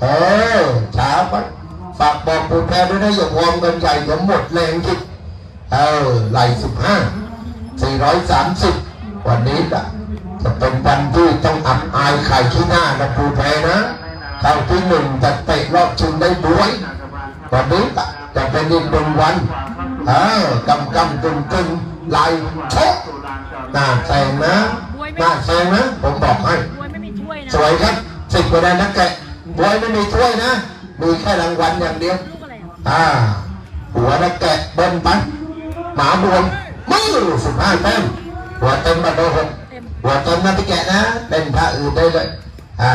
เออช้าไปฝากบอกปูแพรด้วยนะอย่าวอร์มกันใหญ่เดี๋ยวหมดแรงคิดเออไหลสิบห้าสี่ร้อยสามสิบวันนี้ละจะเป็นวันที่ต้องอับอายขายขี้หน้านะปูแพรนะเข้าที่หนึ่งจะเตะรอบชิงได้ด้วยวันนี้ละจะเป็นอีกหนึ่งวันเออกำกำกึ่งกึ่งไหลชกหน้าแซงนะหน้าแซงนะ ผมบอกให้บวยไม่มีถ้วยนะสวยครับสิบกว่าได้นักแกะ บวยไม่มีถ้วยนะ มีแค่รางวัลอย่างเดียว อ่า หัวนักแกะเบิ้ลปันหมาบวมมือสิบห้าแต้มหัวเต็มมาโดนเต็มหัวเต็มนะพี่แกะนะ เป็นพระอื่นได้เลย อ่า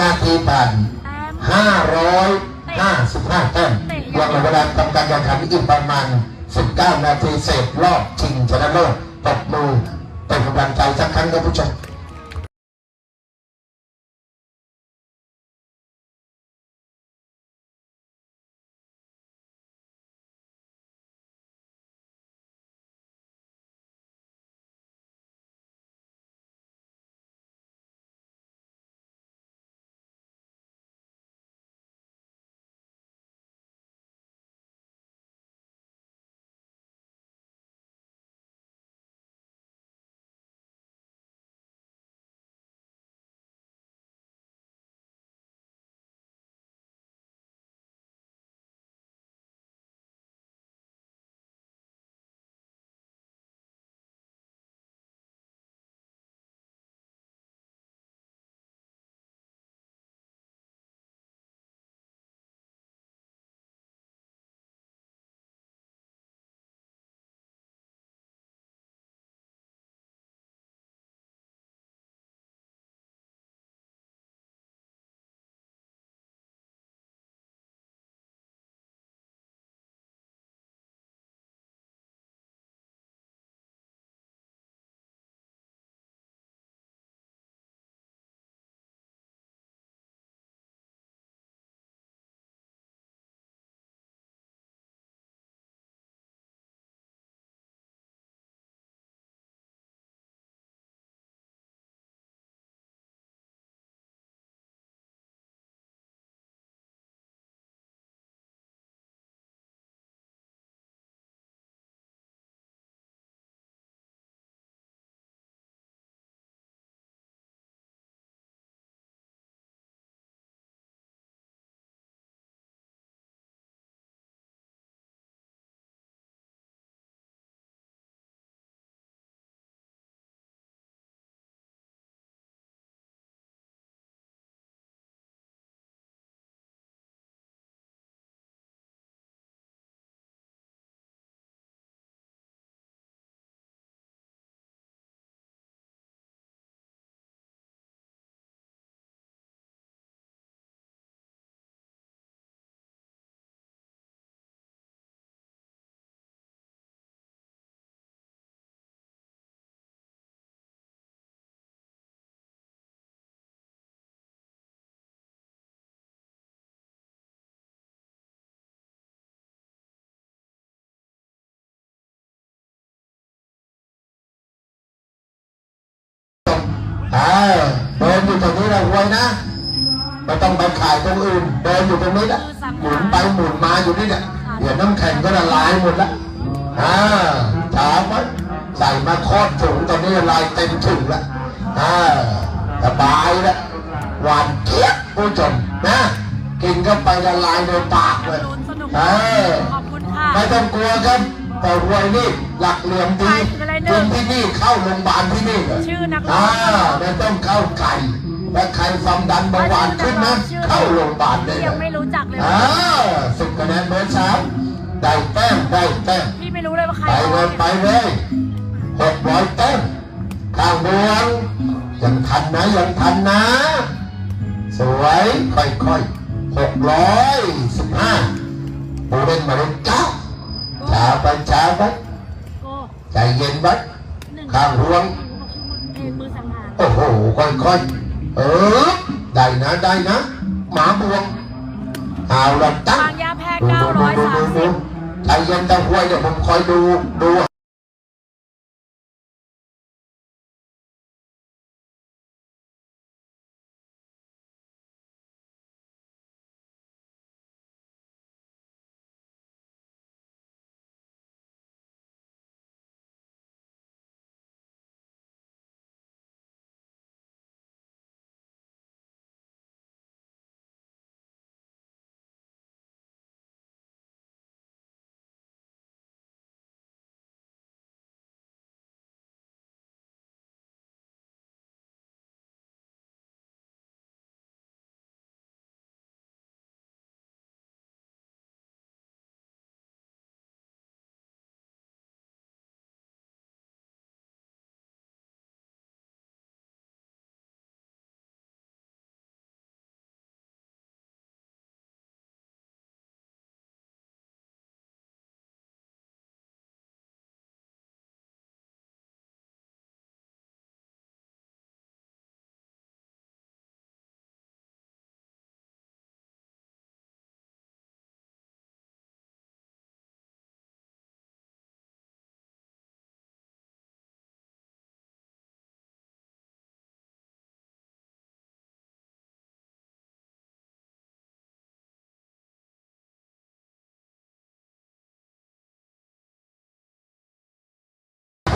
นาทีผ่านแต้ม555แต้มยังเหลือเวลาทำการแข่งขันอีกประมาณ 19 นาทีเศษรอบชิงชนะเลิศตบมือเป็นกำลังใจสักครั้งครับผู้ชม อ่าเดินอยู่ตรงนี้เรารวยนะไม่ต้องไปขายตรงอื่นเดินอยู่ตรงนี้นะหมุนไปหมุนมาอยู่นี่เนี่ยเดี๋ยวน้ำแข็งก็ละลายหมดละอ่าถามว่าใส่มาโคตรถุงตอนนี้ละลายเต็มถุงละอ่าสบายละหวานเจี๊ยบผู้ชมนะกินเข้าไปละลายในปากเลยลุ้นสนุกเออขอบคุณค่ะไม่ต้องกลัวครับ แต่รวยนี่หลักเหลี่ยมดีใครคืออะไรหนึ่จงนที่นี่เข้าโรงพยาบาลที่นี่เลยชื่อนักร้อ่าองไม่ต้องเข้าไก่และใครความดันเบาหวานขึ้นนะเข้าโรงพยาบาลได้พี่เลยังยไม่รู้จักเลยอ่าสิบคะแนนเบอร์สามได้แต้มได้แต้มพี่ไม่รู้เลยว่าใครไปเลยไปเลยหกร้อยแต้มข้างดวงยังทันนะยังทันนะ สวยค่อยๆหกร้อยสิบห้าปูเล่นมาเล่นเก้า ช้าไปช้าไปโก้ใจเย็นไว้หนึ่งข้างดวงเพลงมือสังหารโอ้โห ค่อยๆ เออ ได้นะได้นะ หมาบวง เอาละตั้งบางยาแพ้ดูดูดูดูดู930ใจเย็นตะหวยเดี๋ยวผมคอยดูดู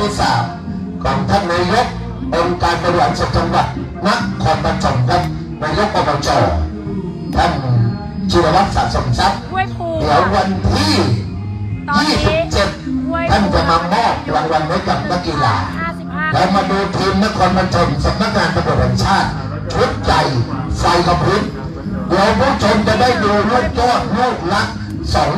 ที่สามของท่านนายกองค์การบริหารส่วนจังหวัดนครปฐมครับนายกอบจท่านจิรวัตรสะสมทรัพย์ห้วยภูเดี๋ยววันที่ตอนนี้27ท่านจะมามอบรางวัลให้กับนักกีฬา55แล้วมาดูทีมนครปฐมสำนักงานตำรวจแห่งชาติชุดใหญ่ไฟกระพริบเดี๋ยวผู้ชมจะได้ดูลูกยอดลูกละสอง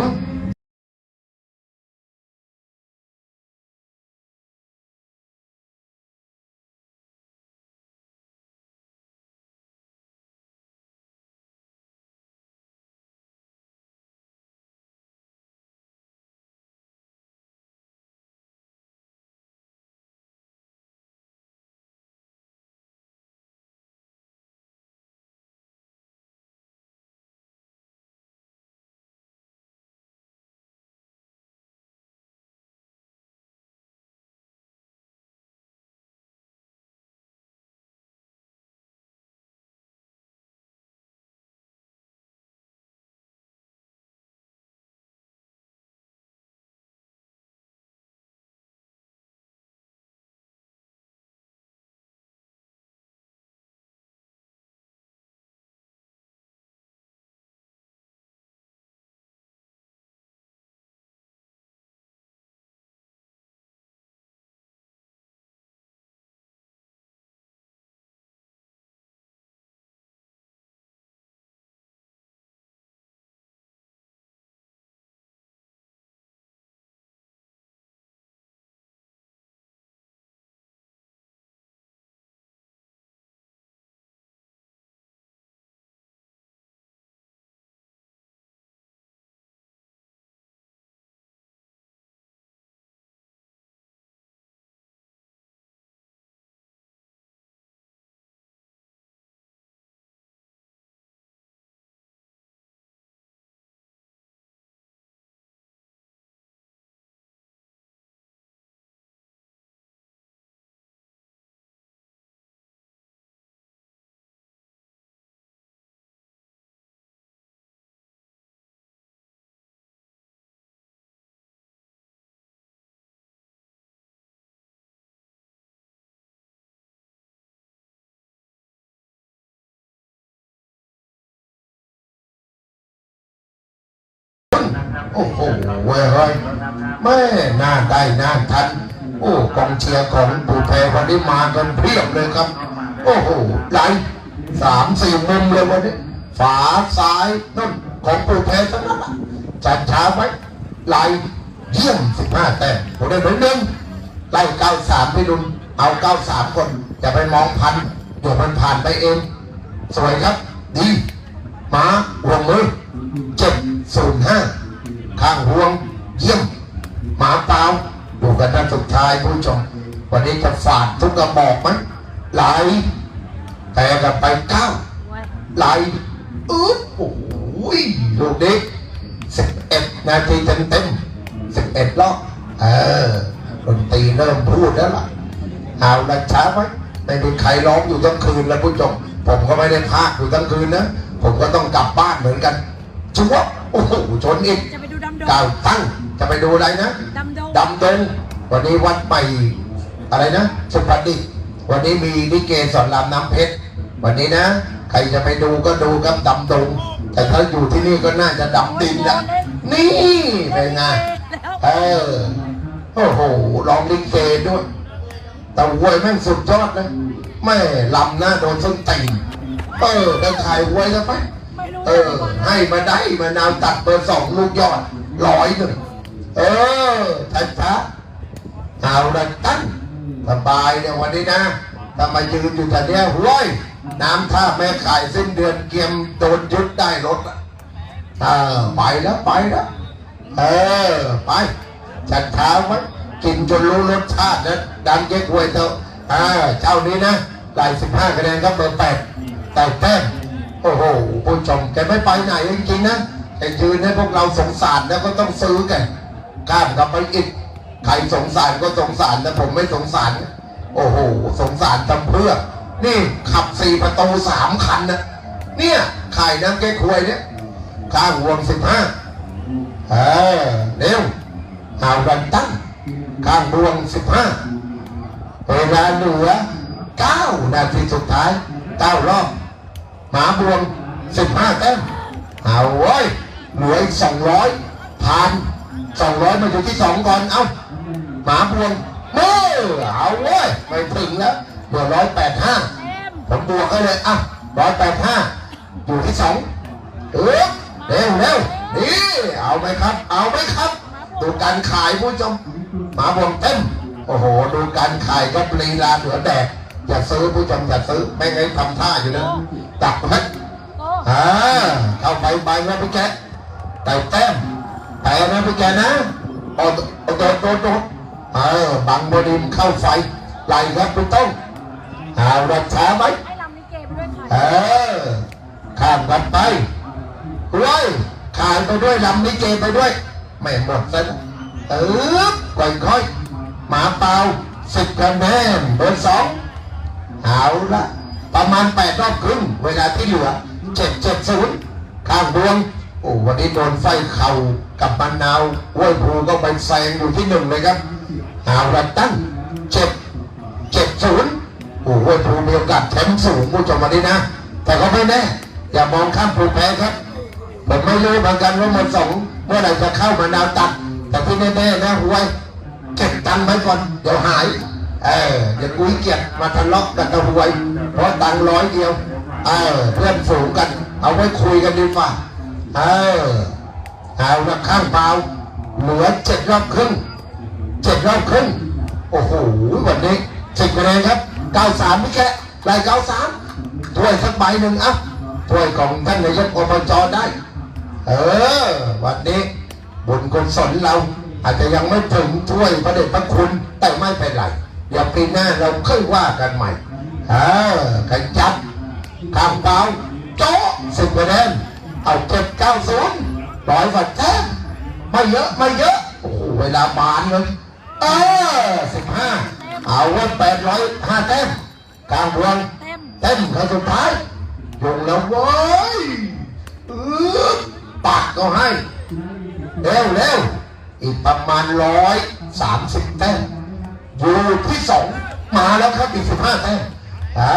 โอ้โหเว้ยเฮ้ยแม่น่าได้น่าทัน โอ้กองเชียร์ของปูแพรวันนี้มากันเพียบเลยครับ โอ้โหไหลสามสี่มุมเลยวันนี้ฝาซ้ายนั่นของปูแพรทั้งนั้นน่ะจัดช้าไหมไหลเยี่ยมสิบห้าแต้มผมได้เหมือนเดิมไล่เก้าสามพี่ดุลเอาเก้าสามคนอย่าไปมองพันเดี๋ยวมันผ่านไปเอง สวยครับ ดี มา วงมือเจ็ดศูนย์ห้า ข้างห่วงเยี่ยมหมาเปล่าดูกันนันสุดท้ายผู้ชม วันนี้จะฝาดทุกกระบอกไหมไหลแต่กันไปเก้าไว้ไหลอึ๊บโอ้โหลูกนี้สิบเอ็ดนาทีเต็มเต็มสิบเอ็ดรอบเออดนตรีเริ่มพูดแล้วล่ะเอาละช้าไหมไม่มีใครร้องอยู่ทั้งคืนแล้วผู้ชมผมก็ไม่ได้พากอยู่ทั้งคืนนะผมก็ต้องกลับบ้านเหมือนกันชัวโอ้โหชนอีกจะ ดูดำดงกล่าวตั้งจะไปดูอะไรนะดำดงดำดงวันนี้วัดใหม่อะไรนะสุพรรณดิวันนี้มีลิเกสอนรามน้ำเพชรวันนี้นะใครจะไปดูก็ดูกับดำดง แต่ถ้าอยู่ที่นี่ก็น่าจะดำดินนะนี่เป็นไงเออโอ้โหร้องลิเกด้วยแต่หวยแม่งสุดยอดนะแม่ลำหน้าโดนส้นตีนเออได้ถ่ายหวยแล้วไหมไม่รู้เออ ให้มาได้มานาวตัดเบอร์สองลูกยอด ร้อยหนึ่งเออช้าช้าๆเอาละตั้งสบายเนี่ยวันนี้นะถ้ามายืนอยู่แต่เนี้ยห้วยน้ำท่าแม่ขายสิ้นเดือนเกียมโดนยึดได้รถอะเออไปแล้วไปแล้วเออไปจัดเท้าไว้กินจนรู้รสชาตินะดังเก๊กฮวยเถอะอ่าเจ้านี้นะได้สิบห้าคะแนนครับเบอร์แปดแต่แต้มโอ้โหผู้ชมแกไม่ไปไหนจริงๆนะ แกยืนให้พวกเราสงสารแล้วก็ต้องซื้อกันข้ามกับไปอีกใครสงสารก็สงสารแต่ผมไม่สงสาร โอ้โหสงสารทำเพื่อ นี่ขับสี่ประตูสามคันนะเนี่ยไขายน้ำแก้ควยเนี่ยข้างวงสิบห้าเออเร็วเอาดันตั้งข้างวงสิบห้าเวลาเหลือเก้านาทีสุดท้ายเก้ารอบหมาบวงสิบห้าแต้มเอาเว้ย เหลืออีกสองร้อยผ่านสองร้อยมาอยู่ที่สองก่อน เอ้า หมาบวงเมื่อเอาเว้ยไม่ถึงแล้วเหลือร้อยแปดห้าเต็มผมบวกให้เลยอะร้อยแปดห้าอยู่ที่สองเออเร็วเร็วนี่เอาไหมครับ เอาไหมครับ ดูการขายผู้ชมหมาบวงเต็มโอ้โห ดูการขายก็ปรีลาเหลือแดกอย่าซื้อผู้ชมอย่าซื้อไม่งั้นทำท่าอยู่นะตักไหมโกอ่าเข้าไปใบนะพี่แก แต่แต้มแต่นะพี่แกนะโอ้โดโดโดโดเออบังบดิมเข้าไฟไหลครับคุณต้องเอารักษาไหมให้ลำลิเกไปด้วยค่ะเออข้ามกันไปเฮ้ยขายไปด้วยลำนิเกไปด้วยไม่หมดซะนะเออค่อยๆหมาเปล่าสิบคะแนนเบอร์สองเอาละประมาณแปดรอบครึ่งเวลาที่เหลือเจ็ดเจ็ดศูนย์ข้างดวง โอ้วันนี้โดนไฟเข่ากับมะนาวห้วยภูก็ไปแซงอยู่ที่หนึ่งเลยครับเอาละตั้งเจ็ดเจ็ดศูนย์โอ้ห้วยภูมีโอกาสแชมป์สูงผู้ชมวันนี้นะ แต่ก็ไม่แน่อย่ามองข้ามภูแพ้ครับผมไม่รู้เหมือนกันว่าหมดสองเมื่อไหร่จะเข้ามานาวตัด แต่ที่แน่ๆนะห้วยเก็บตังค์ไว้ก่อนเดี๋ยวหายเออเดี๋ยวกุ้ยเกียรมาทะเลาะกันตะหวยเพราะตังค์ร้อยเดียวเออเพื่อนฝูงกัน เอาไว้คุยกันดีฝ่า เออเอาละข้างเปล่าเหลือเจ็ดรอบครึ่งเจ็ดรอบครึ่งโอ้โหวันนี้สิบคะแนนครับเก้าสามพี่แกไล่เก้าสามถ้วยสักใบหนึ่งอะถ้วยของท่านนายกอบจได้ เออ วันนี้บุญกุศลเรา อาจจะยังไม่ถึงถ้วยพระเดชพระคุณ แต่ไม่เป็นไรเดี๋ยวปีหน้าเราค่อยว่ากันใหม่ เออขยับข้างเปล่าโจ๊ะสิบคะแนน เอาเจ็ดเก้าศูนย์ร้อยกว่าแต้มไม่เยอะไม่เยอะ โอ้โหเวลาบานเลยเออสิบห้าเอาไว้แปดร้อยห้าแต้มกลางดวงเต็มครั้งสุดท้ายยงแล้วเว้ยปากก็ให้ เร็วเร็วอีกประมาณร้อยสามสิบแต้มอยู่ที่สองมาแล้วครับอีกสิบห้าแต้มอ่า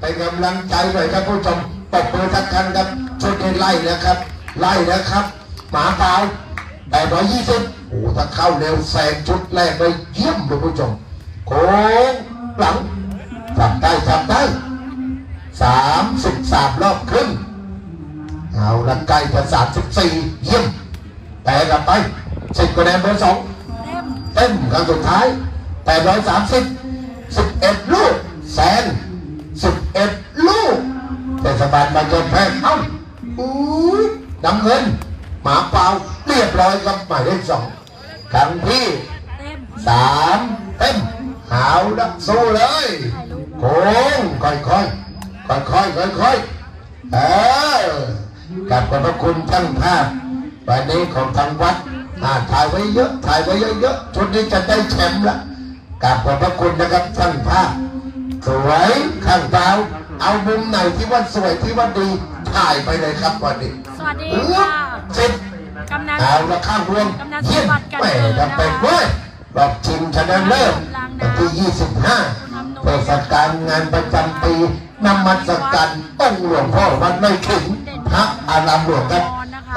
เป็นกำลังใจหน่อยครับผู้ชม ตบมือทักกันครับช่วยกันไล่นะครับ ไล่นะครับ หมาเปล่าแปดร้อยยี่สิบโอ้ถ้าเข้าเร็วแซงชุดแรกเลยเยี่ยมเลยผู้ชมโค้งหลังจับได้จับได้สามสิบสามรอบครึ่งเอาละใกล้จะสามสิบสี่เยี่ยมแต่กลับไปสิบคะแนนเบอร์สองเต็มเต็มครั้งสุดท้ายแปดร้อยสามสิบสิบเอ็ดลูกแสนสิบเอ็ดลูก เทศบาลมาจนแพงเอ้าอู้ยน้ำเงิน หมาเปล่าเรียบร้อยครับหมายเลขสองครั้งที่สามเต็มหาวดักสู้เลยโค้งค่อยค่อยค่อยค่อยค่อยค่อยๆเออกลับขอบพระคุณท่านภาพวันนี้ของทางวัดถ่ายไว้เยอะ ถ่ายไว้เยอะๆชุดนี้จะได้แชมป์ละกลับขอบพระคุณนะครับท่านภาพสวยข้างดาว เอามุมไหนที่ว่าสวยที่ว่าดีถ่ายไปเลยครับวันนี้สวัสดีเออค่ะเสร็จกำนันเอาละข้างรวมกำนันเยี่ยมสมบัติกันแหม่เกินทำเป็นนะคะเว้ยรอบชิงชนะเลิศวันที่ 25เทศกาลงานประจำปีนมัสการองค์หลวงพ่อวัดไม่ถึงพระอารามหลวงครับ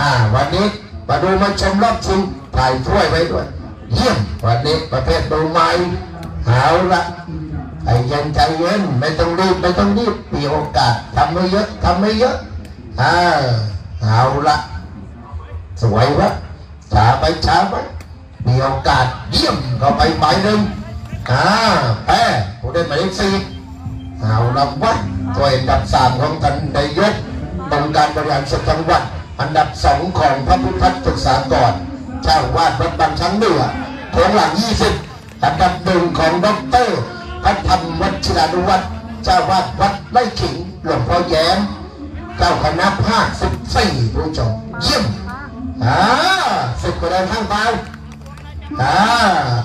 อ่าวันนี้มาดูมาชมรอบชิงถ่ายถ้วยไว้ด้วย เยี่ยมวันนี้ประเภทดูไม้เอาละ ใจเย็นใจเย็นไม่ต้องรีบไม่ต้องรีบมีโอกาสทำไม่เยอะทำไม่เยอะอ่าเอาละสวยวะช้าไปช้าไปมีโอกาสเยี่ยมเข้าไปหนึ่งอ่าแพ้ผู้ได้หมายเลขสี่เอาละวะตัวอันดับสามของท่านนายกองการบริหารส่วนจังหวัด อันดับสองของพระพุทธศึกษากรเจ้าวาดวัดบางช้างเหนือโถงหลังยี่สิบอันดับหนึ่งของด็อกเตอร พระธรรมวัชิรานุวัฒน์เจ้าวาดวัดไร่ขิงหลวงพ่อแย้ม เจ้าคณะภาคสิบสี่ผู้ชมเยี่ยมอ่าสิบคะแนนข้างเบาอ่า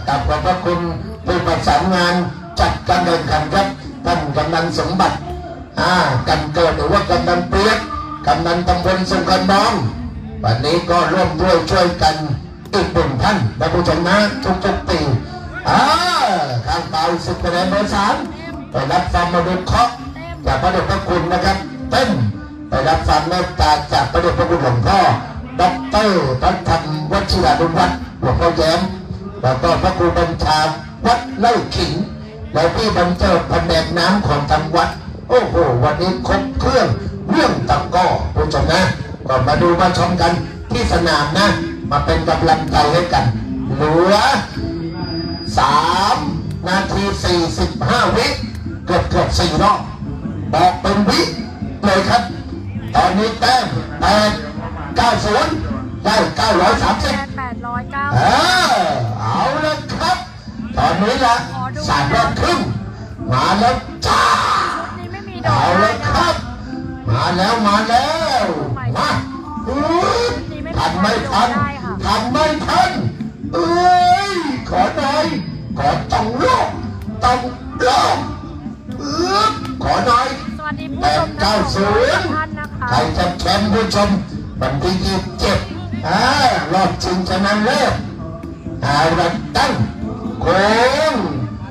กลับขอบพระคุณผู้ประสานงานจัดการแข่งขันครับท่านกำนันสมบัติอ่ากันเกิดหรือว่ากำนันเปียกกำนันตำบลสุขันน้อง วันนี้ก็ร่วมด้วยช่วยกันอีกหนึ่งท่านนะผู้ชมนะทุกๆปี อ่าข้างเบาสิบคะแนนเบอร์สามไปรับฟังมาดูเคาะจากพระเดชพระคุณนะครับ เต้นไปรับฟังเมตตาจากพระเดชพระคุณหลวงพ่อด็อกเตอร์พระธรรมวชิรานุวัฒน์หลวงพ่อแย้มแล้วก็พระครูบัญชาวัดไล่ขิงแล้วพี่บรรเจิดแผนกน้ำของทางวัด โอ้โห วันนี้ครบเครื่องเรื่องตะก้อผู้ชมนะก็มาดูมาชมกันที่สนามนะ มาเป็นกำลังใจให้กันเหลือ สามนาทีสี่สิบห้าวิเกือบเกือบสี่รอบบอกเป็นวิเลยครับ ตอนนี้แต้มแปดเก้าศูนย์ได้เก้าร้อยสามสิบแปดร้อยเก้าเออเอาละครับ ตอนนี้ละสามรอบครึ่งมาแล้วจ้านี่ไม่มีดอกเอาไม้ละนะครับ มาแล้วมาแล้วมาอุ๊ยทันไม่ทันทันไม่ทันเอ้ย ขอหน่อยขอต้องโลกต้องโลกเออขอหน่อยสวัสดีผู้แปชดมเก้าศูนย์ท่านนะคะใครจะแชมป์ผู้ชมวันที่ยี่สิบเจ็ดอ่ารอบชิงชนะเลิศอารันตั้งโค้ง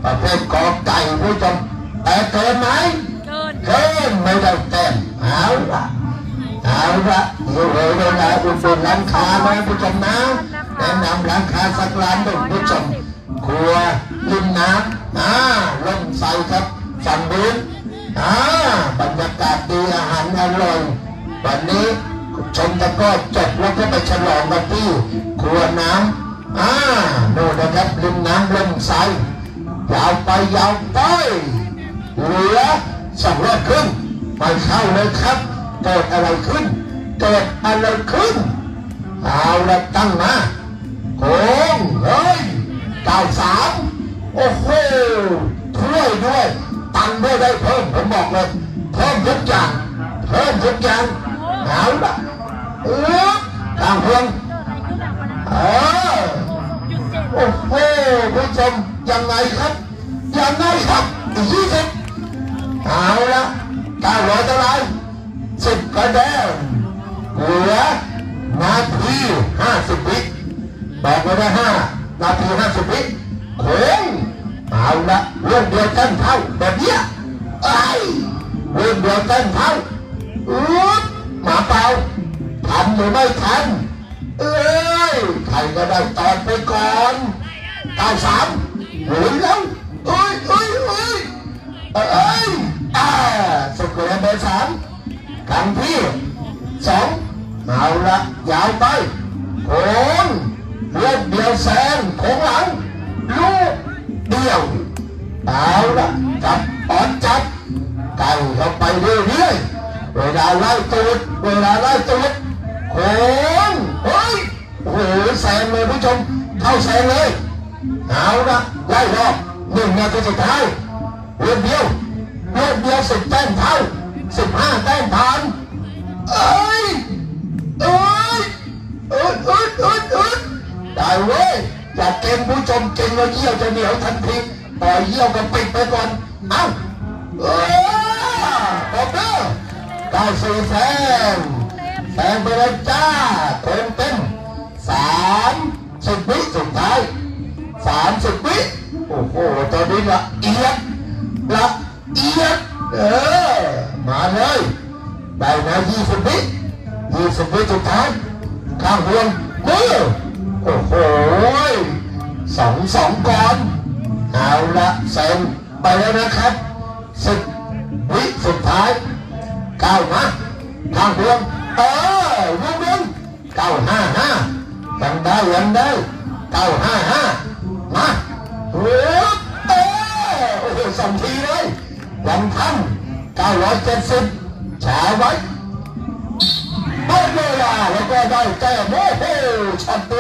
ประเภทกอไก่ผู้ชมแต่เกินไหม เกินเกินไม่ได้แต้มเอาละเอาละเดี๋ยวเลยเวลาอุดหนุนร้านค้านะผู้ชมนะ แนะนำร้านค้าสักร้านหนึ่งผู้ชมครัวริมน้ำอ่าล่มใสครับฝั่งนู้นอ่าบรรยากาศดีอาหารอร่อยวันนี้ชมตะก้อจบแล้วก็ไปฉลองกันที่ครัวน้ำอ่าโน่นนะครับริมน้ำล่มใสยาวไปยาวไปเหลือสองรอบครึ่งไปเข้าเลยครับเกิดอะไรขึ้นเกิดอะไรขึ้นเอาละตั้งนะ โค้งเฮ้ยเก้าสามโอ้โหถ้วยด้วยตังด้วยได้เพิ่มผมบอกเลยเพิ่มทุกอย่างเพิ่มทุกอย่างเอาละเออทางเพื่อนเกิดอะไรขึ้นอะวันเออโอ้โหผู้ชมยังไงครับยังไงครับยี่สิบเอาละเก้าร้อยเท่าไรสิบคะแนนเหลือนาทีห้าสิบวิ บอกไว้ได้ห้านาทีห้าสิบวิโค้งเอาละเรื่องเดียวเต้นเท่าแบบเนี้ยไอ้ยเรื่องเดียวเต้นเท่าอืดหมาเป่าทันหรือไม่ทันเอ้ยใครก็ได้ตอนไปก่อนเก้าสามหมุนแล้วเอ้ยเอ้ยเอ้ยเอ้ยอ่าสแควร์เบอร์สามครั้งที่สองเอาละยาวไปโค้ง ลูกเดียวแซงโค้งหลังลูกเดียวเอาละจับปอนจับไก่เข้าไปเรื่อยๆเวลาไล่ตูดเวลาไล่ตูดโค้งเฮ้ยโอ้โหแซงเลยผู้ชมเข้าแซงเลยเอาละไล่รอบหนึ่งนาทีสุดท้ายเรื่องเดียวเรื่องเดียวสิบแต้มเท่าสิบห้าแต้มผ่านเอ้ยเอ้ยเอ้ยเอ้ยเอ้ย เอ้ยได้เว้ยอย่าเก่งผู้ชมเก่งแล้วเยี่ยวจะเหนียวทันทีปล่อยเยี่ยวก็ปิดไปก่อน เอ้าเออบอเด้อได้สี่แซงแซงไปเลยจ้าเต็มเต็มสามสิบวิสุดท้ายสามสิบวิโอ้โหตอนนี้ละเอียดละเอียดเออมาเลยได้มายี่สิบวิยี่สิบวิสุดท้ายข้างห่วงมือ โอ้โหสองสองก่อน เอาละเซ็นไปแล้วนะครับสิบวิสุดท้ายเก้ามาข้างห่วงเออวงหนึ่งเก้าห้าห้ายังได้ยังได้เก้าห้าห้ามาโอ้เออโอ้โหสองทีเลยยังทันเก้าร้อยเจ็ดสิบช้าไว้หมดเวลาแล้วก็ได้แต้โอ้โหชัดเจน